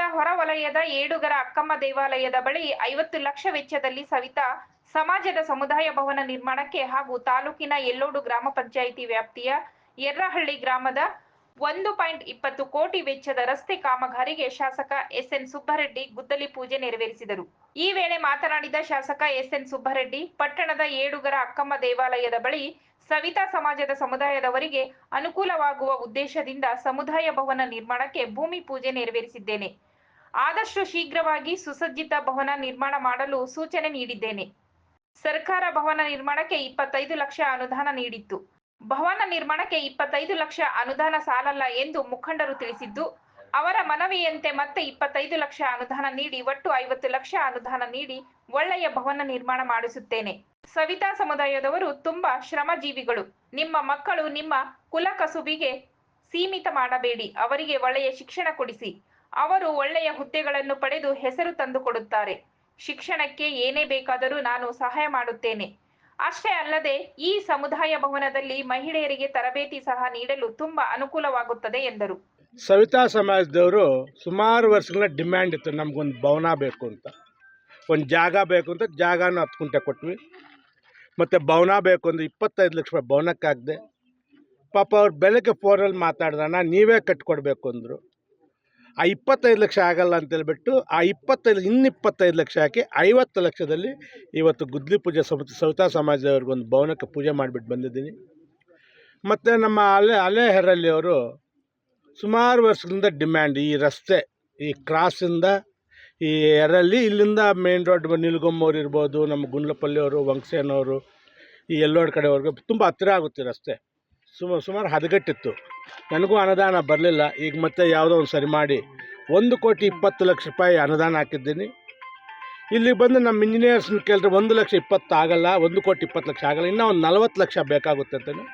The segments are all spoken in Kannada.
ಪಟ್ಟಣದ ಹೊರವಲಯದ ಏಡುಗರ ಅಕ್ಕಮ್ಮ ದೇವಾಲಯದ ಬಳಿ ಐವತ್ತು ಲಕ್ಷ ವೆಚ್ಚದಲ್ಲಿ ಸವಿತಾ ಸಮಾಜದ ಸಮುದಾಯ ಭವನ ನಿರ್ಮಾಣಕ್ಕೆ ಹಾಗೂ ತಾಲೂಕಿನ ಎಲ್ಲೋಡು ಗ್ರಾಮ ಪಂಚಾಯಿತಿ ವ್ಯಾಪ್ತಿಯ ಯರ್ರಹಳ್ಳಿ ಗ್ರಾಮದ ಒಂದು ಪಾಯಿಂಟ್ ಇಪ್ಪತ್ತು ಕೋಟಿ ವೆಚ್ಚದ ರಸ್ತೆ ಕಾಮಗಾರಿಗೆ ಶಾಸಕ ಎಸ್ಎನ್ ಸುಬ್ಬರೆಡ್ಡಿ ಗುದ್ದಲಿ ಪೂಜೆ ನೆರವೇರಿಸಿದರು. ಈ ವೇಳೆ ಮಾತನಾಡಿದ ಶಾಸಕ ಎಸ್ಎನ್ ಸುಬ್ಬರೆಡ್ಡಿ, ಪಟ್ಟಣದ ಏಡುಗರ ಅಕ್ಕಮ್ಮ ದೇವಾಲಯದ ಬಳಿ ಸವಿತಾ ಸಮಾಜದ ಸಮುದಾಯದವರಿಗೆ ಅನುಕೂಲವಾಗುವ ಉದ್ದೇಶದಿಂದ ಸಮುದಾಯ ಭವನ ನಿರ್ಮಾಣಕ್ಕೆ ಭೂಮಿ ಪೂಜೆ ನೆರವೇರಿಸಿದ್ದೇನೆ. ಆದಷ್ಟು ಶೀಘ್ರವಾಗಿ ಸುಸಜ್ಜಿತ ಭವನ ನಿರ್ಮಾಣ ಮಾಡಲು ಸೂಚನೆ ನೀಡಿದ್ದೇನೆ. ಸರ್ಕಾರ ಭವನ ನಿರ್ಮಾಣಕ್ಕೆ ಇಪ್ಪತ್ತೈದು ಲಕ್ಷ ಅನುದಾನ ನೀಡಿತ್ತು. ಭವನ ನಿರ್ಮಾಣಕ್ಕೆ ಇಪ್ಪತ್ತೈದು ಲಕ್ಷ ಅನುದಾನ ಸಾಲಲ್ಲ ಎಂದು ಮುಖಂಡರು ತಿಳಿಸಿದ್ದು, ಅವರ ಮನವಿಯಂತೆ ಮತ್ತೆ ಇಪ್ಪತ್ತೈದು ಲಕ್ಷ ಅನುದಾನ ನೀಡಿ ಒಟ್ಟು ಐವತ್ತು ಲಕ್ಷ ಅನುದಾನ ನೀಡಿ ಒಳ್ಳೆಯ ಭವನ ನಿರ್ಮಾಣ ಮಾಡಿಸುತ್ತೇನೆ. ಸವಿತಾ ಸಮುದಾಯದವರು ತುಂಬಾ ಶ್ರಮಜೀವಿಗಳು. ನಿಮ್ಮ ಮಕ್ಕಳು ನಿಮ್ಮ ಕುಲಕಸುಬಿಗೆ ಸೀಮಿತ ಮಾಡಬೇಡಿ. ಅವರಿಗೆ ಒಳ್ಳೆಯ ಶಿಕ್ಷಣ ಕೊಡಿಸಿ. ಅವರು ಒಳ್ಳೆಯ ಹುದ್ದೆಗಳನ್ನು ಪಡೆದು ಹೆಸರು ತಂದುಕೊಡುತ್ತಾರೆ. ಶಿಕ್ಷಣಕ್ಕೆ ಏನೇ ಬೇಕಾದರೂ ನಾನು ಸಹಾಯ ಮಾಡುತ್ತೇನೆ. ಅಷ್ಟೇ ಅಲ್ಲದೆ ಈ ಸಮುದಾಯ ಭವನದಲ್ಲಿ ಮಹಿಳೆಯರಿಗೆ ತರಬೇತಿ ಸಹ ನೀಡಲು ತುಂಬಾ ಅನುಕೂಲವಾಗುತ್ತದೆ ಎಂದರು. ಸವಿತಾ ಸಮಾಜದವರು ಸುಮಾರು ವರ್ಷಗಳ ಡಿಮ್ಯಾಂಡ್ ಇತ್ತು. ನಮ್ಗೊಂದು ಭವನ ಬೇಕು ಅಂತ. ಒಂದು ಜಾಗ ಬೇಕು ಅಂತ ಜಾಗನ ಹತ್ತು ಕುಂಟೆ ಕೊಟ್ವಿ. ಮತ್ತು ಭವನ ಬೇಕು ಅಂದ್ರೆ ಇಪ್ಪತ್ತೈದು ಲಕ್ಷ ರೂಪಾಯಿ ಭವನಕ್ಕಾಗದೆ. ಪಾಪ ಅವ್ರು ಬೆಳಗ್ಗೆ ಫೋನಲ್ಲಿ ಮಾತಾಡ್ದಣ್ಣ ನೀವೇ ಕಟ್ಕೊಡ್ಬೇಕು ಅಂದರು. ಆ ಇಪ್ಪತ್ತೈದು ಲಕ್ಷ ಆಗಲ್ಲ ಅಂತೇಳ್ಬಿಟ್ಟು ಆ ಇಪ್ಪತ್ತೈದು ಇನ್ನು ಇಪ್ಪತ್ತೈದು ಲಕ್ಷ ಹಾಕಿ ಐವತ್ತು ಲಕ್ಷದಲ್ಲಿ ಇವತ್ತು ಗುದ್ಲಿ ಪೂಜೆ ಸಮಿತಿ ಸವಿತಾ ಸಮಾಜದವ್ರಿಗೊಂದು ಭವನಕ್ಕೆ ಪೂಜೆ ಮಾಡಿಬಿಟ್ಟು ಬಂದಿದ್ದೀನಿ. ಮತ್ತು ನಮ್ಮ ಅಲೆ ಅಲೆ ಅವರು ಸುಮಾರು ವರ್ಷದಿಂದ ಡಿಮ್ಯಾಂಡ್ ಈ ರಸ್ತೆ, ಈ ಕ್ರಾಸಿಂದ ಈ ಎರಲ್ಲಿ ಇಲ್ಲಿಂದ ಮೇನ್ ರೋಡ್ ನಿಲ್ಗೊಮ್ಮವ್ರು ಇರ್ಬೋದು, ನಮ್ಮ ಗುಂಡ್ಲಪಲ್ಲಿಯವರು ವಂಕ್ಸೇನವರು, ಈ ಎಲ್ಲೋಡ್ ಕಡೆವರೆಗೂ ತುಂಬ ಹತ್ತಿರ ಆಗುತ್ತೆ ರಸ್ತೆ. ಸುಮಾರು ಸುಮಾರು ಹದಗಟ್ಟಿತ್ತು. ನನಗೂ ಅನುದಾನ ಬರಲಿಲ್ಲ. ಈಗ ಮತ್ತೆ ಯಾವುದೋ ಒಂದು ಸರಿ ಮಾಡಿ ಒಂದು ಕೋಟಿ ಇಪ್ಪತ್ತು ಲಕ್ಷ ರೂಪಾಯಿ ಅನುದಾನ ಹಾಕಿದ್ದೀನಿ. ಇಲ್ಲಿಗೆ ಬಂದು ನಮ್ಮ ಇಂಜಿನಿಯರ್ಸ್ನ ಕೇಳಿದ್ರೆ ಒಂದು ಲಕ್ಷ ಇಪ್ಪತ್ತು ಆಗಲ್ಲ ಒಂದು ಕೋಟಿ ಇಪ್ಪತ್ತು ಲಕ್ಷ ಆಗಲ್ಲ ಇನ್ನೂ ಒಂದು ನಲವತ್ತು ಲಕ್ಷ ಬೇಕಾಗುತ್ತೆ ಅಂತಲೇ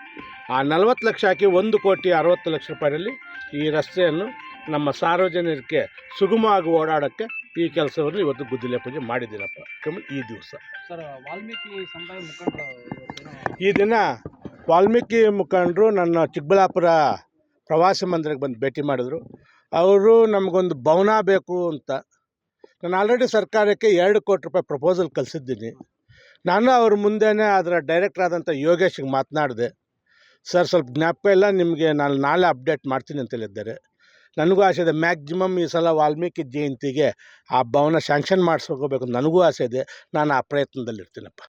ಆ ನಲವತ್ತು ಲಕ್ಷ ಹಾಕಿ ಒಂದು ಕೋಟಿ ಅರವತ್ತು ಲಕ್ಷ ರೂಪಾಯಿನಲ್ಲಿ ಈ ರಸ್ತೆಯನ್ನು ನಮ್ಮ ಸಾರ್ವಜನಿಕರಿಗೆ ಸುಗಮವಾಗಿ ಓಡಾಡೋಕ್ಕೆ ಈ ಕೆಲಸವನ್ನು ಇವತ್ತು ಗುದ್ದಿಲೆ ಪೂಜೆ ಮಾಡಿದ್ದೀನಪ್ಪ. ಕಮ್ಮಿ ಈ ದಿವಸ. ಸರ್ ವಾಲ್ಮೀಕಿ ಈ ದಿನ ವಾಲ್ಮೀಕಿ ಮುಖಂಡರು ನನ್ನ ಚಿಕ್ಕಬಳ್ಳಾಪುರ ಪ್ರವಾಸ ಮಂದಿರಕ್ಕೆ ಬಂದು ಭೇಟಿ ಮಾಡಿದ್ರು. ಅವರು ನಮಗೊಂದು ಭವನ ಬೇಕು ಅಂತ. ನಾನು ಆಲ್ರೆಡಿ ಸರ್ಕಾರಕ್ಕೆ ಎರಡು ಕೋಟಿ ರೂಪಾಯಿ ಪ್ರಪೋಸಲ್ ಕಳಿಸಿದ್ದೀನಿ. ನಾನು ಅವ್ರ ಮುಂದೆನೇ ಅದರ ಡೈರೆಕ್ಟರ್ ಆದಂಥ ಯೋಗೇಶ್ಗೆ ಮಾತನಾಡಿದೆ. ಸರ್, ಸ್ವಲ್ಪ ಜ್ಞಾಪಕ ಇಲ್ಲ, ನಿಮಗೆ ನಾನು ನಾಳೆ ಅಪ್ಡೇಟ್ ಮಾಡ್ತೀನಿ ಅಂತ ಹೇಳಿದ್ದಾರೆ. ನನಗೂ ಆಸೆ ಇದೆ ಮ್ಯಾಕ್ಸಿಮಮ್ ಈ ಸಲ ವಾಲ್ಮೀಕಿ ಜಯಂತಿಗೆ ಆ ಭವನ ಶಾಂಕ್ಷನ್ ಮಾಡಿಸ್ಕೋಬೇಕು ನನಗೂ ಆಸೆ ಇದೆ. ನಾನು ಆ ಪ್ರಯತ್ನದಲ್ಲಿರ್ತೀನಪ್ಪ.